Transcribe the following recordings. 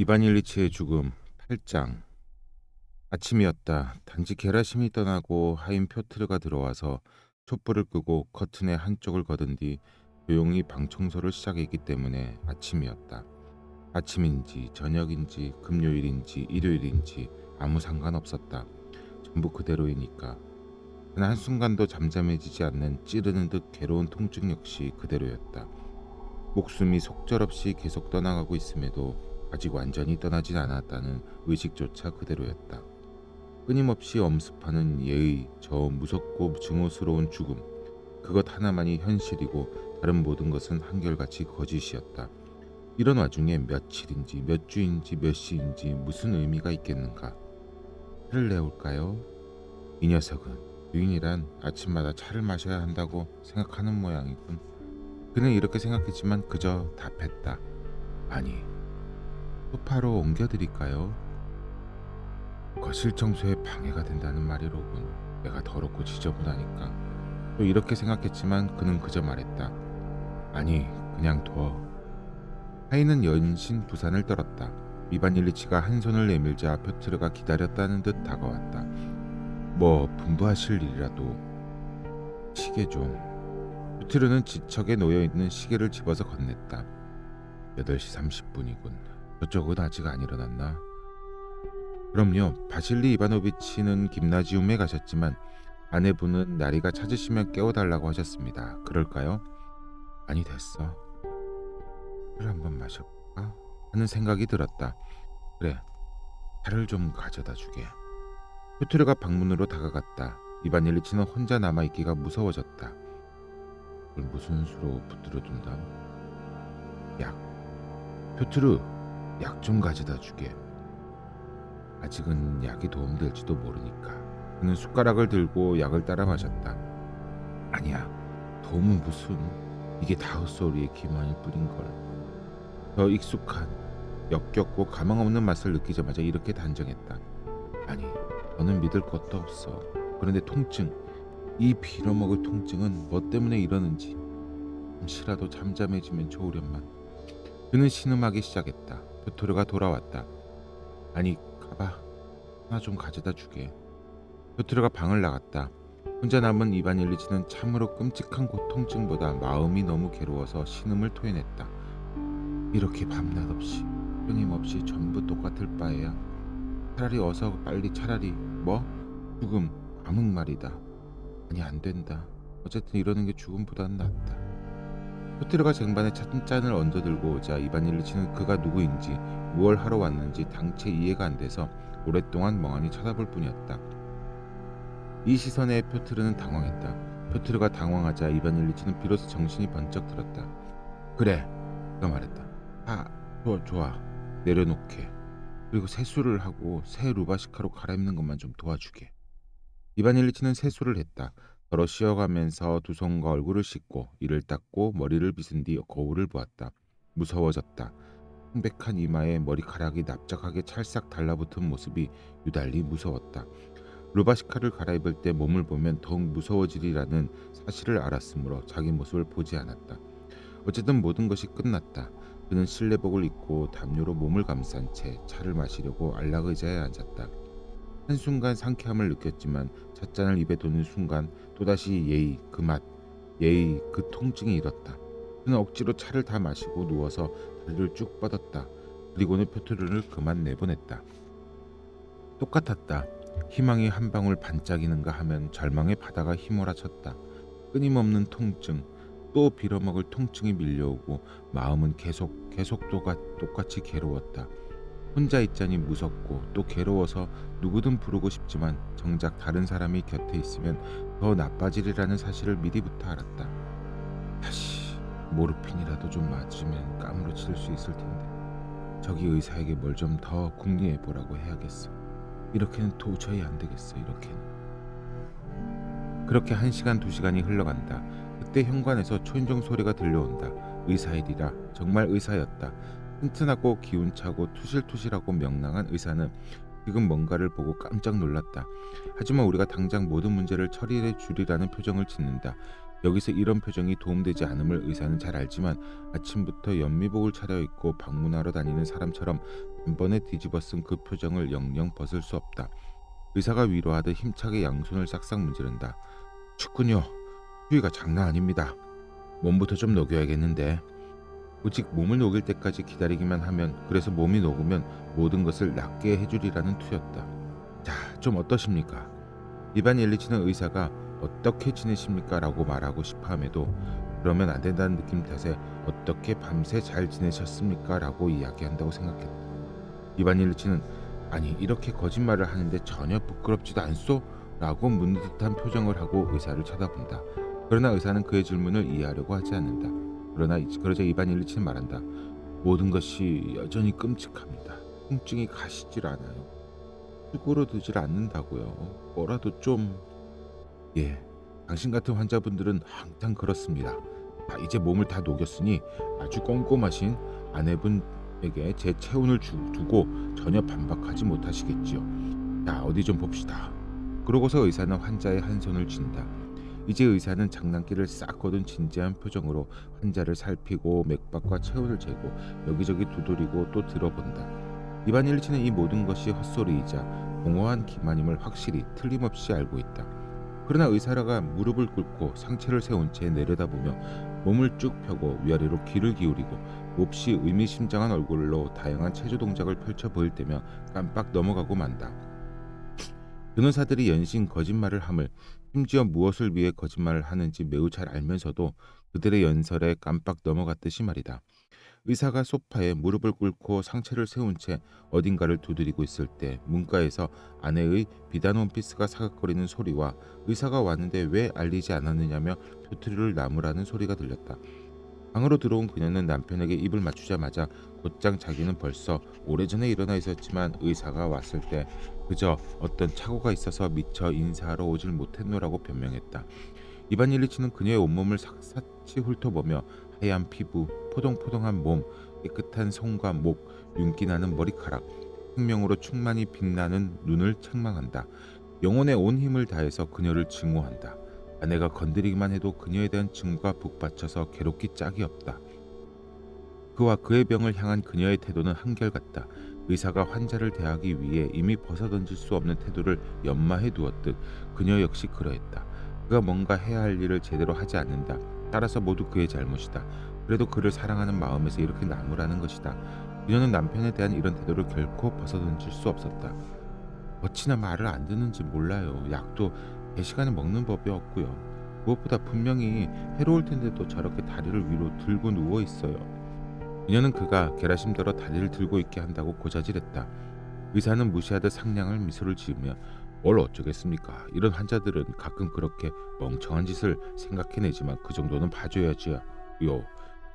이반 일리치의 죽음 8장 아침이었다. 단지 게라심이 떠나고 하인 표트르가 들어와서 촛불을 끄고 커튼의 한쪽을 걷은 뒤 조용히 방 청소를 시작했기 때문에 아침이었다. 아침인지 저녁인지 금요일인지 일요일인지 아무 상관없었다. 전부 그대로이니까. 단 한순간도 잠잠해지지 않는 찌르는 듯 괴로운 통증 역시 그대로였다. 목숨이 속절없이 계속 떠나가고 있음에도 아직 완전히 떠나진 않았다는 의식조차 그대로였다. 끊임없이 엄습하는 예의, 저 무섭고 증오스러운 죽음, 그것 하나만이 현실이고 다른 모든 것은 한결같이 거짓이었다. 이런 와중에 며칠인지 몇 주인지 몇 시인지 무슨 의미가 있겠는가? 차를 내올까요? 이 녀석은 유인이란 아침마다 차를 마셔야 한다고 생각하는 모양이군. 그는 이렇게 생각했지만 그저 답했다. 아니, 소파로 옮겨드릴까요? 거실 청소에 방해가 된다는 말이로군. 내가 더럽고 지저분하니까. 또 이렇게 생각했지만 그는 그저 말했다. 아니, 그냥 둬. 하이는 연신 부산을 떨었다. 이반 일리치가 한 손을 내밀자 표트르가 기다렸다는 듯 다가왔다. 뭐 분부하실 일이라도 시계 좀. 표트르는 지척에 놓여 있는 시계를 집어서 건넸다. 8시 30분이군. 저쪽은 아직 안 일어났나? 그럼요. 바실리 이바노비치는 김나지움에 가셨지만 아내분은 나리가 찾으시면 깨워달라고 하셨습니다. 그럴까요? 아니 됐어. 술 한번 마셔볼까? 하는 생각이 들었다. 그래. 차를 좀 가져다 주게. 표트르가 방문으로 다가갔다. 이반 일리치는 혼자 남아있기가 무서워졌다. 그걸 무슨 수로 붙들어 둔다? 약. 표트르, 약 좀 가져다 주게. 아직은 약이 도움될지도 모르니까. 그는 숟가락을 들고 약을 따라 마셨다. 아니야, 도움은 무슨 이게 다우소리의 기만일 뿐인 걸. 더 익숙한, 역겹고 가망 없는 맛을 느끼자마자 이렇게 단정했다. 아니, 너는 믿을 것도 없어. 그런데 통증, 이 빌어먹을 통증은 뭐 때문에 이러는지 잠시라도 잠잠해지면 좋으련만. 그는 신음하기 시작했다. 표토르가 돌아왔다. 아니, 가봐. 하나 좀 가져다 주게. 표트르가 방을 나갔다. 혼자 남은 이반 일리치는 참으로 끔찍한 고통증보다 마음이 너무 괴로워서 신음을 토해냈다. 이렇게 밤낮 없이 끊임없이 전부 똑같을 바에야 차라리 어서 빨리 차라리 뭐 죽음 암흑 말이다. 아니 안 된다. 어쨌든 이러는 게 죽음보다는 낫다. 호텔가 쟁반에 찻잔을 얹어들고 오자 이반 일리치는 그가 누구인지 무얼 하러 왔는지 당체 이해가 안 돼서 오랫동안 멍하니 쳐다볼 뿐이었다. 이 시선에 표트르는 당황했다. 표트르가 당황하자 이반 일리치는 비로소 정신이 번쩍 들었다. 그래, 그가 말했다. 아, 좋아, 좋아. 내려놓게. 그리고 세수를 하고 새 루바시카로 갈아입는 것만 좀 도와주게. 이반 일리치는 세수를 했다. 더러 쉬어가면서 두 손과 얼굴을 씻고 이를 닦고 머리를 빗은 뒤 거울을 보았다. 무서워졌다. 창백한 이마에 머리카락이 납작하게 찰싹 달라붙은 모습이 유달리 무서웠다. 루바시카를 갈아입을 때 몸을 보면 더욱 무서워지리라는 사실을 알았으므로 자기 모습을 보지 않았다. 어쨌든 모든 것이 끝났다. 그는 실내복을 입고 담요로 몸을 감싼 채 차를 마시려고 안락 의자에 앉았다. 한순간 상쾌함을 느꼈지만 찻잔을 입에 도는 순간 또다시 예의 그 맛, 예의 그 통증이 일었다. 그는 억지로 차를 다 마시고 누워서 다리를 쭉 뻗었다. 그리고는 표트르를 그만 내보냈다. 똑같았다. 희망이 한 방울 반짝이는가 하면 절망의 바다가 휘몰아쳤다. 끊임없는 통증, 또 빌어먹을 통증이 밀려오고 마음은 계속 계속 또가, 똑같이 괴로웠다. 혼자 있자니 무섭고 또 괴로워서 누구든 부르고 싶지만 정작 다른 사람이 곁에 있으면 더 나빠지리라는 사실을 미리부터 알았다. 다시 모르핀이라도 좀 맞으면 까무러칠 수 있을 텐데 저기 의사에게 뭘 좀 더 궁리해 보라고 해야겠어. 이렇게는 도저히 안 되겠어. 이렇게는. 그렇게 한 시간 두 시간이 흘러간다. 그때 현관에서 초인종 소리가 들려온다. 의사일이라 정말 의사였다. 튼튼하고 기운차고 투실투실하고 명랑한 의사는 지금 뭔가를 보고 깜짝 놀랐다. 하지만 우리가 당장 모든 문제를 처리해 주리라는 표정을 짓는다. 여기서 이런 표정이 도움되지 않음을 의사는 잘 알지만 아침부터 연미복을 차려입고 방문하러 다니는 사람처럼 단번에 뒤집어 쓴 그 표정을 영영 벗을 수 없다. 의사가 위로하듯 힘차게 양손을 싹싹 문지른다. 춥군요. 추위가 장난 아닙니다. 몸부터 좀 녹여야겠는데. 오직 몸을 녹일 때까지 기다리기만 하면 그래서 몸이 녹으면 모든 것을 낫게 해주리라는 투였다. 자, 좀 어떠십니까? 이반 일리치는 의사가 어떻게 지내십니까? 라고 말하고 싶어함에도 그러면 안 된다는 느낌 탓에 어떻게 밤새 잘 지내셨습니까? 라고 이야기한다고 생각했다. 이반 일리치는 아니 이렇게 거짓말을 하는데 전혀 부끄럽지도 않소? 라고 묻는 듯한 표정을 하고 의사를 쳐다본다. 그러나 의사는 그의 질문을 이해하려고 하지 않는다. 그러나 이- 그러자 이반 일리치는 말한다. 모든 것이 여전히 끔찍합니다. 통증이 가시질 않아요. 수그러들질 않는다고요. 뭐라도 좀 예, 당신 같은 환자분들은 항상 그렇습니다. 자, 이제 몸을 다 녹였으니 아주 꼼꼼하신 아내분에게 제 체온을 주, 두고 전혀 반박하지 못하시겠지요. 자, 어디 좀 봅시다. 그러고서 의사는 환자의 한 손을 쥔다. 이제 의사는 장난기를 싹 거둔 진지한 표정으로 환자를 살피고 맥박과 체온을 재고 여기저기 두드리고 또 들어본다. 이반 일치는 이 모든 것이 헛소리이자 공허한 기만임을 확실히 틀림없이 알고 있다. 그러나 의사라가 무릎을 꿇고 상체를 세운 채 내려다보며 몸을 쭉 펴고 위아래로 귀를 기울이고 몹시 의미심장한 얼굴로 다양한 체조 동작을 펼쳐 보일 때면 깜빡 넘어가고 만다. 변호사들이 연신 거짓말을 함을 심지어 무엇을 위해 거짓말을 하는지 매우 잘 알면서도 그들의 연설에 깜빡 넘어갔듯이 말이다. 의사가 소파에 무릎을 꿇고 상체를 세운 채 어딘가를 두드리고 있을 때 문가에서 아내의 비단 원피스가 사각거리는 소리와 의사가 왔는데 왜 알리지 않았느냐며 표트리를 나무라는 소리가 들렸다. 방으로 들어온 그녀는 남편에게 입을 맞추자마자 곧장 자기는 벌써 오래전에 일어나 있었지만 의사가 왔을 때 그저 어떤 착오가 있어서 미처 인사하러 오질 못했노라고 변명했다. 이반 일리치는 그녀의 온몸을 샅샅이 훑어보며 하얀 피부, 포동포동한 몸, 깨끗한 손과 목, 윤기 나는 머리카락, 생명으로 충만히 빛나는 눈을 책망한다. 영혼의 온 힘을 다해서 그녀를 증오한다. 아내가 건드리기만 해도 그녀에 대한 증오가 북받쳐서 괴롭기 짝이 없다. 그와 그의 병을 향한 그녀의 태도는 한결같다. 의사가 환자를 대하기 위해 이미 벗어던질 수 없는 태도를 연마해 두었듯 그녀 역시 그러했다. 그가 뭔가 해야 할 일을 제대로 하지 않는다. 따라서 모두 그의 잘못이다. 그래도 그를 사랑하는 마음에서 이렇게 나무라는 것이다. 그녀는 남편에 대한 이런 태도를 결코 벗어던질 수 없었다. 어찌나 말을 안 듣는지 몰라요. 약도 배 시간에 먹는 법이 없고요. 무엇보다 분명히 해로울 텐데도 저렇게 다리를 위로 들고 누워 있어요. 그녀는 그가 게라심대로 다리를 들고 있게 한다고 고자질했다. 의사는 무시하듯 상냥할 미소를 지으며 뭘 어쩌겠습니까? 이런 환자들은 가끔 그렇게 멍청한 짓을 생각해내지만 그 정도는 봐줘야지요.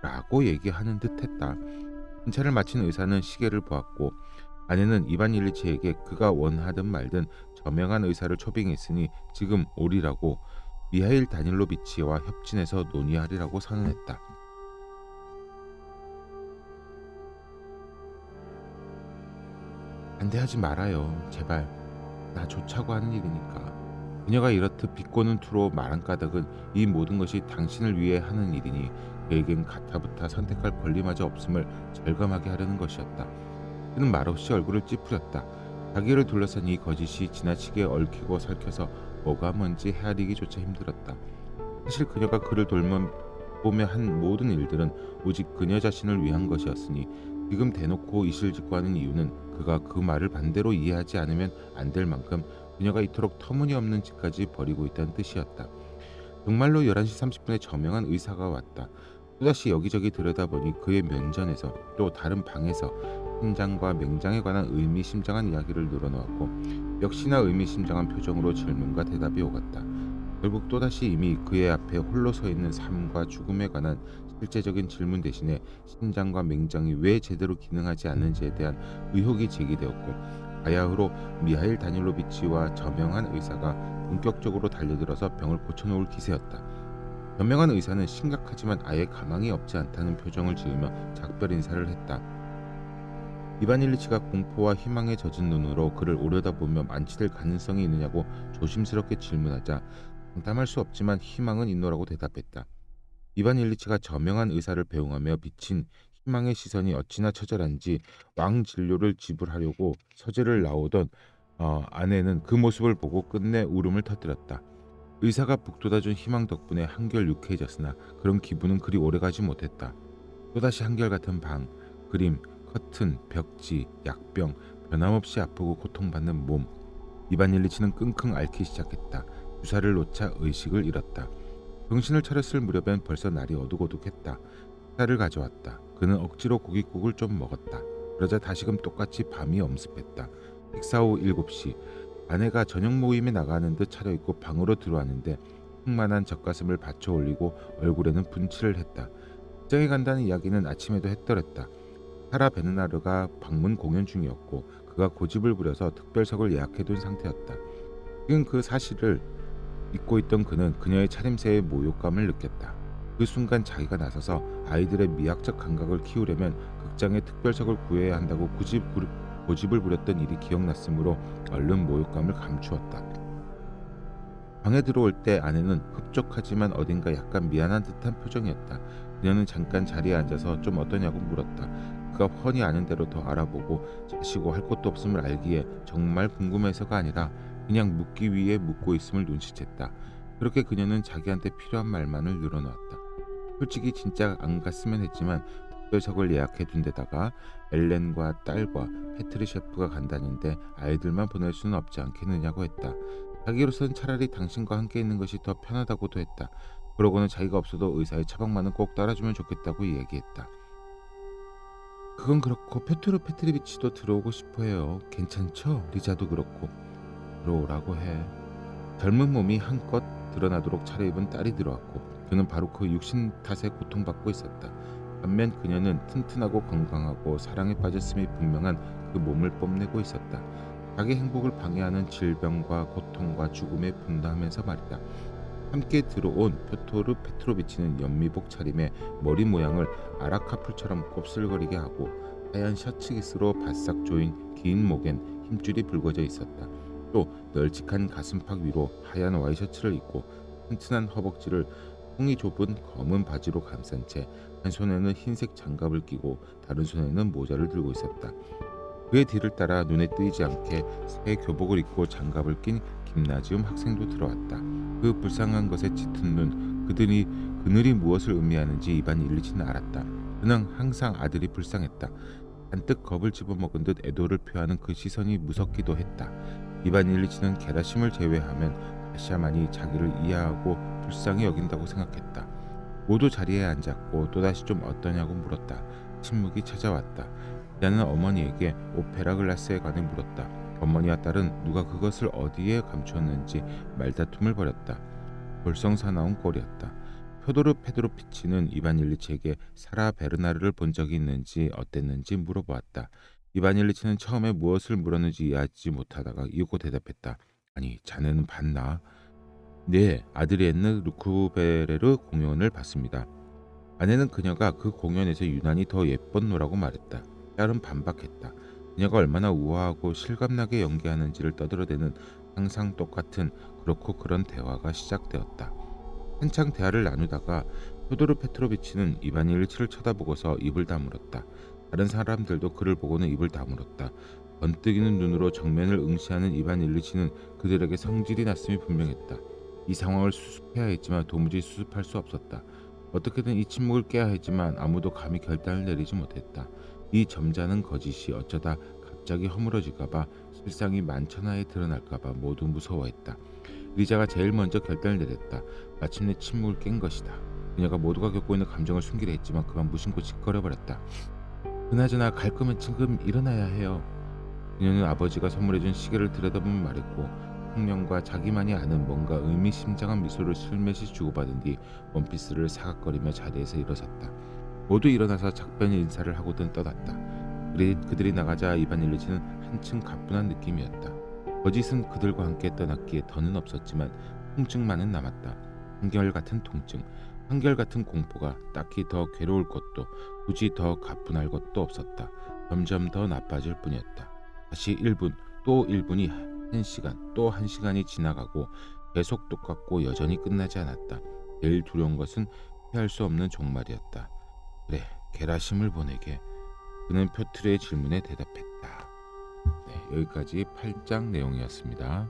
라고 얘기하는 듯했다. 진찰을 마친 의사는 시계를 보았고 아내는 이반 일리치에게 그가 원하든 말든 저명한 의사를 초빙했으니 지금 오리라고 미하일 다닐로비치와 협진해서 논의하리라고 선언했다. 반대하지 말아요. 제발. 나 좋자고 하는 일이니까. 그녀가 이렇듯 비꼬는 투로 말한 까닭은 이 모든 것이 당신을 위해 하는 일이니 그에겐 가타부타 선택할 권리마저 없음을 절감하게 하려는 것이었다. 그는 말없이 얼굴을 찌푸렸다. 자기를 둘러싼 이 거짓이 지나치게 얽히고 설켜서 뭐가 뭔지 헤아리기조차 힘들었다. 사실 그녀가 그를 돌보며 한 모든 일들은 오직 그녀 자신을 위한 것이었으니 지금 대놓고 이실직고 하는 이유는 그가 그 말을 반대로 이해하지 않으면 안 될 만큼 그녀가 이토록 터무니없는 짓까지 벌이고 있다는 뜻이었다. 정말로 11시 30분에 저명한 의사가 왔다. 또다시 여기저기 들여다보니 그의 면전에서 또 다른 방에서 심장과 맹장에 관한 의미심장한 이야기를 늘어놓았고 역시나 의미심장한 표정으로 질문과 대답이 오갔다. 결국 또다시 이미 그의 앞에 홀로 서 있는 삶과 죽음에 관한 실제적인 질문 대신에 심장과 맹장이 왜 제대로 기능하지 않는지에 대한 의혹이 제기되었고 바야흐로 미하일 다닐로비치와 저명한 의사가 본격적으로 달려들어서 병을 고쳐놓을 기세였다. 저명한 의사는 심각하지만 아예 가망이 없지 않다는 표정을 지으며 작별 인사를 했다. 이반 일리치가 공포와 희망에 젖은 눈으로 그를 오려다보며 만취될 가능성이 있느냐고 조심스럽게 질문하자 장담할 수 없지만 희망은 있노라고 대답했다. 이반 일리치가 저명한 의사를 배웅하며 비친 희망의 시선이 어찌나 처절한지 왕 진료를 지불하려고 서재를 나오던 어, 아내는 그 모습을 보고 끝내 울음을 터뜨렸다. 의사가 북돋아준 희망 덕분에 한결 유쾌해졌으나 그런 기분은 그리 오래가지 못했다. 또다시 한결같은 방, 그림, 커튼, 벽지, 약병, 변함없이 아프고 고통받는 몸. 이반 일리치는 끙끙 앓기 시작했다. 주사를 놓자 의식을 잃었다. 정신을 차렸을 무렵엔 벌써 날이 어둑어둑했다. 식사를 가져왔다. 그는 억지로 고깃국을 좀 먹었다. 그러자 다시금 똑같이 밤이 엄습했다. 식사 후 7시 아내가 저녁 모임에 나가는 듯 차려입고 방으로 들어왔는데 흑만한 젖가슴을 받쳐 올리고 얼굴에는 분칠을 했다. 직장에 간다는 이야기는 아침에도 했더랬다. 사라 베르나르가 방문 공연 중이었고 그가 고집을 부려서 특별석을 예약해둔 상태였다. 지금 그 사실을 잊고 있던 그는 그녀의 차림새에 모욕감을 느꼈다. 그 순간 자기가 나서서 아이들의 미학적 감각을 키우려면 극장에 특별석을 구해야 한다고 고집, 고집을 부렸던 일이 기억났으므로 얼른 모욕감을 감추었다. 방에 들어올 때 아내는 흡족하지만 어딘가 약간 미안한 듯한 표정이었다. 그녀는 잠깐 자리에 앉아서 좀 어떠냐고 물었다. 그가 훤히 아는 대로 더 알아보고 자시고 할 것도 없음을 알기에 정말 궁금해서가 아니라 그냥 묻기 위해 묻고 있음을 눈치챘다. 그렇게 그녀는 자기한테 필요한 말만을 늘어놓았다. 솔직히 진짜 안 갔으면 했지만 특별석을 예약해 둔 데다가 엘렌과 딸과 패트리 셰프가 간다는데 아이들만 보낼 수는 없지 않겠느냐고 했다. 자기로서는 차라리 당신과 함께 있는 것이 더 편하다고도 했다. 그러고는 자기가 없어도 의사의 처방만은 꼭 따라주면 좋겠다고 얘기했다. 그건 그렇고 페트로 페트리비치도 들어오고 싶어해요. 괜찮죠? 리자도 그렇고 들어오라고 해. 젊은 몸이 한껏 드러나도록 차려입은 딸이 들어왔고 그는 바로 그 육신 탓에 고통받고 있었다. 반면 그녀는 튼튼하고 건강하고 사랑에 빠졌음이 분명한 그 몸을 뽐내고 있었다. 자기 행복을 방해하는 질병과 고통과 죽음에 분노하면서 말이다. 함께 들어온 표토르 페트로비치는 연미복 차림에 머리 모양을 아라카풀처럼 곱슬거리게 하고 하얀 셔츠 깃으로 바싹 조인 긴 목엔 힘줄이 붉어져 있었다. 또 널찍한 가슴팍 위로 하얀 와이셔츠를 입고 튼튼한 허벅지를 통이 좁은 검은 바지로 감싼 채 한 손에는 흰색 장갑을 끼고 다른 손에는 모자를 들고 있었다. 그의 뒤를 따라 눈에 띄지 않게 새 교복을 입고 장갑을 낀 김나지움 학생도 들어왔다. 그 불쌍한 것에 짙은 눈, 그들이 그늘이 무엇을 의미하는지 이반 일리치는 알았다. 그는 항상 아들이 불쌍했다. 잔뜩 겁을 집어먹은 듯 애도를 표하는 그 시선이 무섭기도 했다. 이반 일리치는 게다심을 제외하면 다시야만이 자기를 이해하고 불쌍히 여긴다고 생각했다. 모두 자리에 앉았고 또다시 좀 어떠냐고 물었다. 침묵이 찾아왔다. 나는 어머니에게 오페라 글라스에 관해 물었다. 어머니와 딸은 누가 그것을 어디에 감추었는지 말다툼을 벌였다. 볼썽사나운 꼴이었다. 표도르 페드로피치는 이반 일리치에게 사라 베르나르를 본 적이 있는지 어땠는지 물어보았다. 이반 일리치는 처음에 무엇을 물었는지 이해하지 못하다가 이윽고 대답했다. 아니 자네는 봤나? 네, 아드리엔느 루쿠베레르 공연을 봤습니다. 아내는 그녀가 그 공연에서 유난히 더 예뻤노라고 말했다. 딸은 반박했다. 그녀가 얼마나 우아하고 실감나게 연기하는지를 떠들어대는 항상 똑같은 그렇고 그런 대화가 시작되었다. 한창 대화를 나누다가 표도르 페트로비치는 이반 일치를 쳐다보고서 입을 다물었다. 다른 사람들도 그를 보고는 입을 다물었다. 번뜩이는 눈으로 정면을 응시하는 이반 일리치는 그들에게 성질이 났음이 분명했다. 이 상황을 수습해야 했지만 도무지 수습할 수 없었다. 어떻게든 이 침묵을 깨야 했지만 아무도 감히 결단을 내리지 못했다. 이 점잖은 거짓이 어쩌다 갑자기 허물어질까봐 실상이 만천하에 드러날까봐 모두 무서워했다. 리자가 제일 먼저 결단을 내렸다. 마침내 침묵을 깬 것이다. 그녀가 모두가 겪고 있는 감정을 숨기려 했지만 그만 무심코 짓거려버렸다. 그나저나 갈 거면 지금 일어나야 해요. 그녀는 아버지가 선물해준 시계를 들여다보며 말했고 청년과 자기만이 아는 뭔가 의미심장한 미소를 슬며시 주고받은 뒤 원피스를 사각거리며 자리에서 일어섰다. 모두 일어나서 작별 인사를 하고든 떠났다. 그들이 나가자 이반 일리치는 한층 가뿐한 느낌이었다. 거짓은 그들과 함께 떠났기에 더는 없었지만 통증만은 남았다. 한결같은 통증, 한결같은 공포가 딱히 더 괴로울 것도 굳이 더 가뿐할 것도 없었다. 점점 더 나빠질 뿐이었다. 다시 1분, 또 1분이 1시간, 또 1시간이 지나가고 계속 똑같고 여전히 끝나지 않았다. 제일 두려운 것은 피할 수 없는 종말이었다. 그래, 게라심을 보내게. 그는 표트의 질문에 대답했다. 네, 여기까지 8장 내용이었습니다.